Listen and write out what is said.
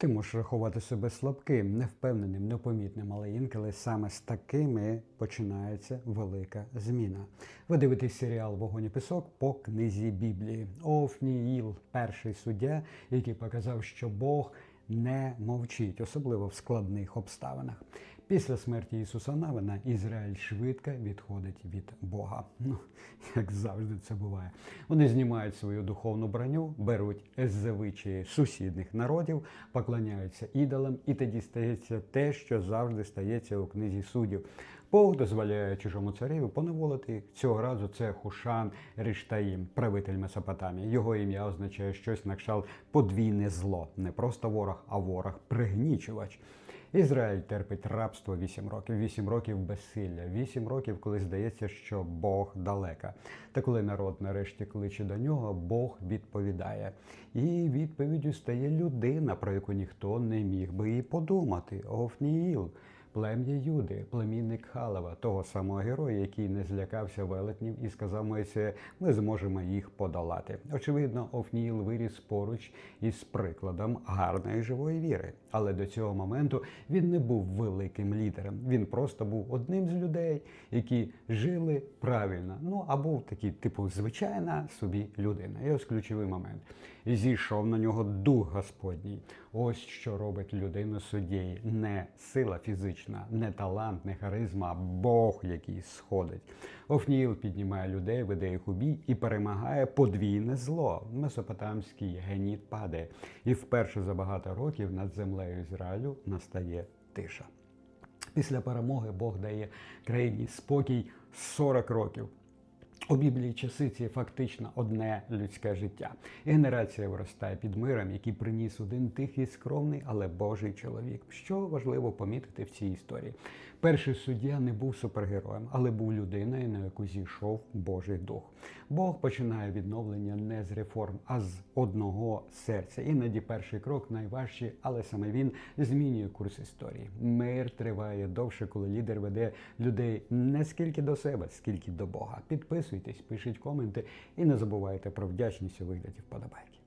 Ти можеш рахувати себе слабким, невпевненим, непомітним, але інколи саме з такими починається велика зміна. Ви дивитесь серіал Вогонь і пісок по книзі Біблії. Офніїл, перший суддя, який показав, що Бог не мовчить, особливо в складних обставинах. Після смерті Ісуса Навина Ізраїль швидко відходить від Бога. Ну, як завжди це буває. Вони знімають свою духовну броню, беруть звичаї сусідних народів, поклоняються ідолам, і тоді стається те, що завжди стається у книзі суддів. Бог дозволяє чужому цареві поневолити. Цього разу це Хушан Риштаїм, правитель Месопотамії. Його ім'я означає щось на кшталт подвійне зло, не просто ворог, а ворог пригнічувач. Ізраїль терпить рабство 8 років, 8 років безсилля, 8 років, коли здається, що Бог далека. Та коли народ нарешті кличе до нього, Бог відповідає. І відповіддю стає людина, про яку ніхто не міг би і подумати. Офніїл. Плем'я Юди, племінник Халава, того самого героя, який не злякався велетнів і сказав Мойсею, ми зможемо їх подолати. Очевидно, Офніїл виріс поруч із прикладом гарної живої віри. Але до цього моменту він не був великим лідером. Він просто був одним з людей, які жили правильно. Ну а був такий, типу, звичайна собі людина. І ось ключовий момент. Зійшов на нього дух Господній. Ось що робить людину суддєю. Не сила фізична, не талант, не харизма, а Бог, який сходить. Офніл піднімає людей, веде їх у бій і перемагає подвійне зло. Месопотамський геніт падає. І вперше за багато років над землею Ізраїлю настає тиша. Після перемоги Бог дає країні спокій 40 років. У Біблії часи ці фактично одне людське життя. Генерація виростає під миром, який приніс один тихий, скромний, але Божий чоловік. Що важливо помітити в цій історії? Перший суддя не був супергероєм, але був людиною, на яку зійшов Божий дух. Бог починає відновлення не з реформ, а з одного серця. Іноді перший крок найважчий, але саме він змінює курс історії. Мир триває довше, коли лідер веде людей не скільки до себе, скільки до Бога. Підписуйтесь, пишіть коменти і не забувайте про вдячність у вигляді вподобайки.